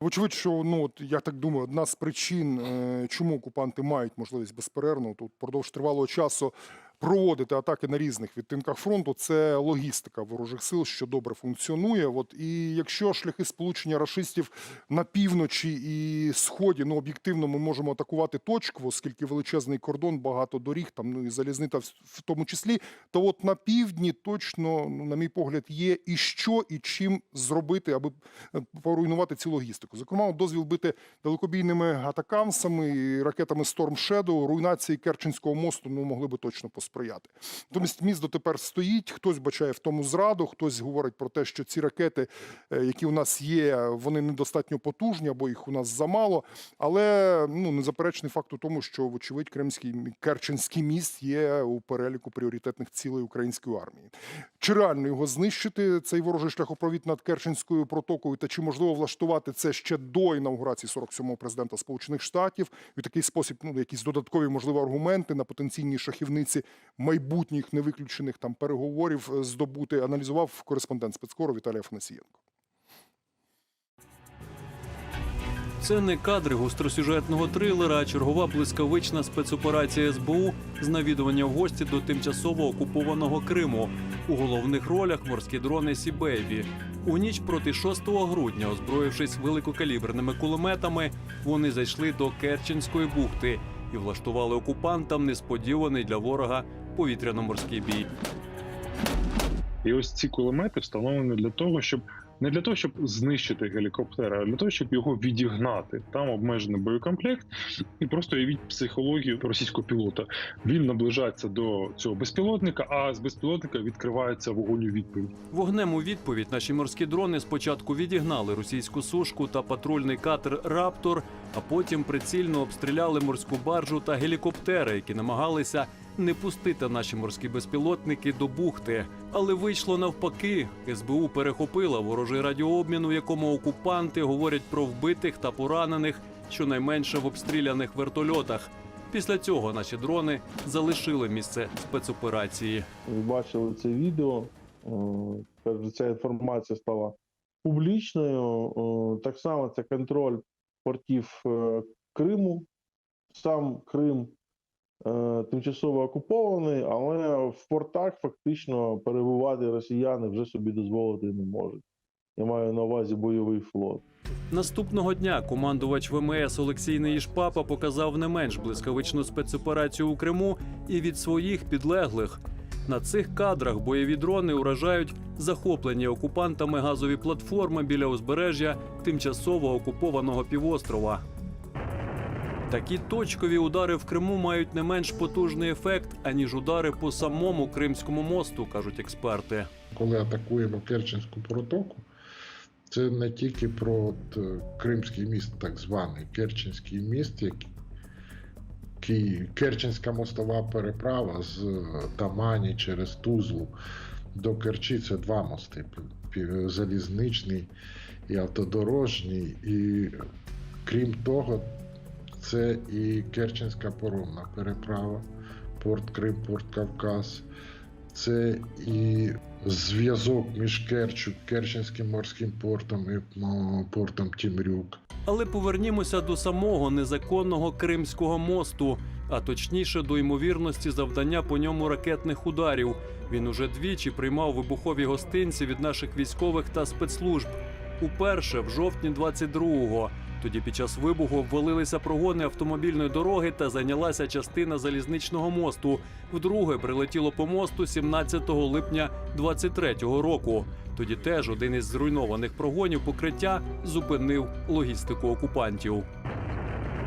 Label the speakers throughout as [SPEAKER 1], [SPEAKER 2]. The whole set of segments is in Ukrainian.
[SPEAKER 1] Вочевидь, що ну от я так думаю, одна з причин, е, чому окупанти мають можливість безперервно тут продовж тривалого часу проводити атаки на різних відтинках фронту, це логістика ворожих сил, що добре функціонує. От і якщо шляхи сполучення рашистів на півночі і сході, ну об'єктивно, ми можемо атакувати точку, оскільки величезний кордон, багато доріг, там ну і залізнита в- тому числі. То от на півдні точно, ну на мій погляд, є і що, і чим зробити, аби е, поруйнувати цю логістику. Зокрема, дозвіл бити далекобійними атакамсами ракетами Storm Shadow, руйнації Керченського мосту ну могли би точно посприяти. Натомість міст дотепер стоїть. Хтось бачає в тому зраду, хтось говорить про те, що ці ракети, е, які у нас є, вони недостатньо потужні, або їх у нас замало. Але ну незаперечний факт у тому, що вочевидь Кримський Керченський міст є у переліку пріоритетних цілей української армії. Чи реально його знищити цей ворожий шляхопровід над Керченською протокою, та чи можливо влаштувати це ще до інаугурації 47-го президента Сполучених Штатів і в такий спосіб ну якісь додаткові можливо аргументи на потенційній шахівниці майбутніх невиключених там переговорів е, здобути, аналізував кореспондент спецкору Віталій Афанасієнко.
[SPEAKER 2] Це не кадри гостросюжетного трилера, а чергова блискавична спецоперація СБУ з навідування в гості до тимчасово окупованого Криму. У головних ролях морські дрони Сібейбі. У ніч проти 6 грудня, озброївшись великокаліберними кулеметами, вони зайшли до Керченської бухти і влаштували окупантам несподіваний для ворога повітряно-морський бій.
[SPEAKER 3] І ось ці кулемети встановлені для того, щоб не для того, щоб знищити гелікоптер, а для того, щоб його відігнати. Там обмежений боєкомплект, і просто уявіть психологію російського пілота. Він наближається до цього безпілотника, а з безпілотника відкривається вогонь у відповідь.
[SPEAKER 2] Вогнем у відповідь наші морські дрони спочатку відігнали російську сушку та патрульний катер Раптор, а потім прицільно обстріляли морську баржу та гелікоптери, які намагалися не пустити наші морські безпілотники до бухти. Але вийшло навпаки. СБУ перехопила ворожий радіообмін, у якому окупанти говорять про вбитих та поранених, щонайменше в обстріляних вертольотах. Після цього наші дрони залишили місце спецоперації.
[SPEAKER 4] Ви бачили це відео. Е, ця інформація стала публічною. Е, Так само це контроль портів е, Криму. Сам Крим е, тимчасово окупований, але в портах фактично перебувати росіяни вже собі дозволити не можуть. Я маю на увазі бойовий флот.
[SPEAKER 2] Наступного дня командувач ВМС Олексій Неїшпапа показав не менш блискавичну спецоперацію у Криму і від своїх підлеглих. На цих кадрах бойові дрони уражають захоплені окупантами газові платформи біля узбережжя тимчасово окупованого півострова. Такі точкові удари в Криму мають не менш потужний ефект, аніж удари по самому Кримському мосту, кажуть експерти.
[SPEAKER 5] коли атакуємо Керченську протоку, це не тільки про от, е, Кримський міст, так званий Керченський міст, який Керченська мостова переправа з е, Тамані через Тузлу до Керчі це два мости: залізничний і автодорожній. І крім того, це і Керченська поромна переправа, порт Крим, порт Кавказ. Це і зв'язок між Керчу, Керченським морським портом і портом Тімрюк.
[SPEAKER 2] Але повернімося до самого незаконного Кримського мосту, а точніше до ймовірності завдання по ньому ракетних ударів. Він уже двічі приймав вибухові гостинці від наших військових та спецслужб. Уперше в жовтні 22-го. Тоді під час вибуху обвалилися прогони автомобільної дороги та зайнялася частина залізничного мосту. Вдруге прилетіло по мосту 17 липня 23-го року. Тоді теж один із зруйнованих прогонів покриття зупинив логістику окупантів.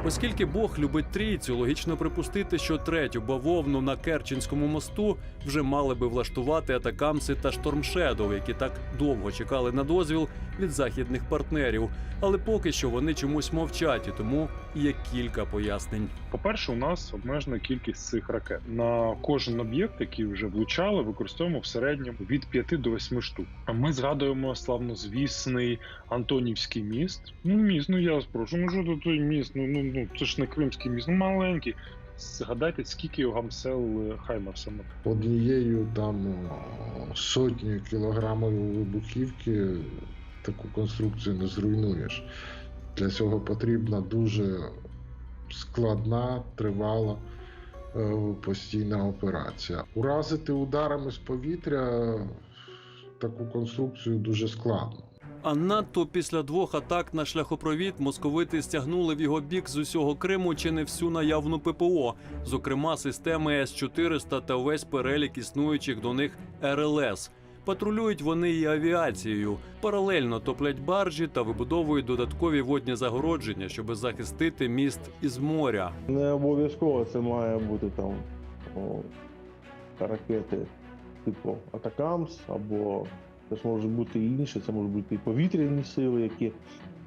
[SPEAKER 2] Оскільки Бог любить трійцю, логічно припустити, що третю бавовну на Керченському мосту вже мали би влаштувати атакамси та штормшедов, які так довго чекали на дозвіл від західних партнерів. Але поки що вони чомусь мовчать, і тому є кілька пояснень.
[SPEAKER 3] По-перше, у нас обмежена кількість цих ракет. На кожен об'єкт, який вже влучали, використовуємо в середньому від 5 до 8 штук. А ми згадуємо славнозвісний Антонівський міст. Ну, міст, ну я спрошу, ну що тут той міст? Ну, ну, ну це ж не кримський міст, ну маленький. Згадайте, скільки його гамсел е, Хаймарсами.
[SPEAKER 5] Однією там о, сотнею кілограмів вибухівки таку конструкцію не зруйнуєш. Для цього потрібна дуже складна, тривала е, постійна операція. Уразити ударами з повітря таку конструкцію дуже складно.
[SPEAKER 2] А надто після двох атак на шляхопровід московити стягнули в його бік з усього Криму чи не всю наявну ППО, зокрема системи С-400 та весь перелік існуючих до них РЛС. Патрулюють вони і авіацією, паралельно топлять баржі та вибудовують додаткові водні загородження, щоб захистити міст із моря.
[SPEAKER 4] Не обов'язково це має бути там о, ракети типу Атакамс, або це ж може бути і інше, це можуть бути і повітряні сили, які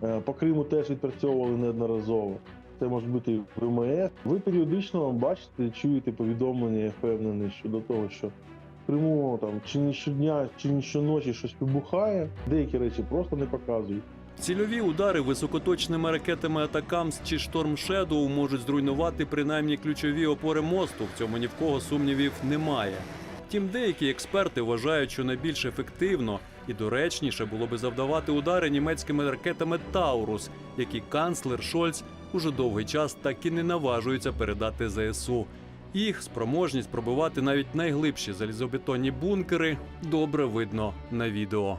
[SPEAKER 4] е, по Криму теж відпрацьовували неодноразово. Це може бути ВМС. Ви періодично бачите, чуєте повідомлення, я впевнений щодо того, що Криму там чи не щодня, чи не щоночі щось вибухає. Деякі речі просто не показують.
[SPEAKER 2] Цільові удари високоточними ракетами Атакамс чи Шторм Шедоу можуть зруйнувати принаймні ключові опори мосту. В цьому ні в кого сумнівів немає. Втім, деякі експерти вважають, що найбільш ефективно і доречніше було би завдавати удари німецькими ракетами Таурус, які канцлер Шольц уже довгий час так і не наважується передати ЗСУ. Їх спроможність пробивати навіть найглибші залізобетонні бункери добре видно на відео.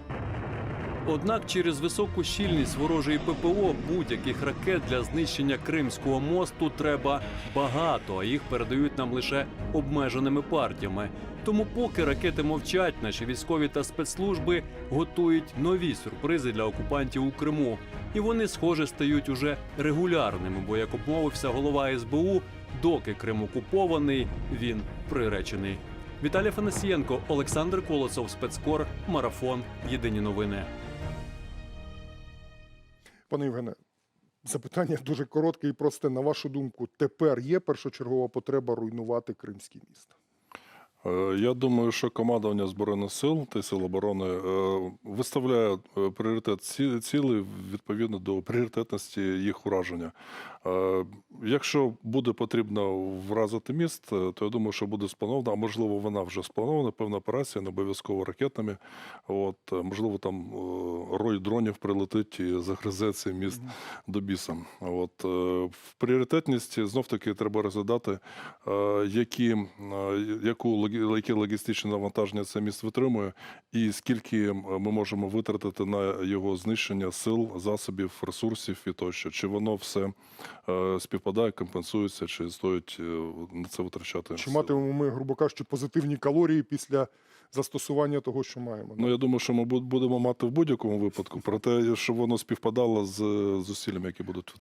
[SPEAKER 2] Однак через високу щільність ворожої ППО будь-яких ракет для знищення Кримського мосту треба багато, а їх передають нам лише обмеженими партіями. Тому, поки ракети мовчать, наші військові та спецслужби готують нові сюрпризи для окупантів у Криму. І вони, схоже, стають уже регулярними, бо як обмовився голова СБУ, доки Крим окупований, він приречений. Віталій Фанасієнко, Олександр Колосов, спецкор, марафон. Єдині новини.
[SPEAKER 1] Пане Євгене, запитання дуже коротке і просте. На вашу думку, тепер є першочергова потреба руйнувати Кримський міст?
[SPEAKER 6] Е, Я думаю, що командування Збройних сил та сил оборони е, виставляє е, пріоритет ці- цілей відповідно до пріоритетності їх ураження. Якщо буде потрібно вразити міст, то я думаю, що буде спланована, а можливо, вона вже спланована, певна операція, не обов'язково ракетами. От, можливо, там рой дронів прилетить і загризе цей міст до біса. От, в пріоритетність знов таки треба розглядати, які, яку логі- яке логістичне навантаження цей міст витримує, і скільки ми можемо витратити на його знищення сил, засобів, ресурсів і тощо. Чи воно все е, співпадає, компенсується, чи стоїть е, на це витрачати?
[SPEAKER 1] Чи матимемо ми, грубо кажучи, позитивні калорії після застосування того, що маємо?
[SPEAKER 6] Ну, я думаю, що ми будемо мати в будь-якому випадку, про те, щоб воно співпадало з зусиллями, які будуть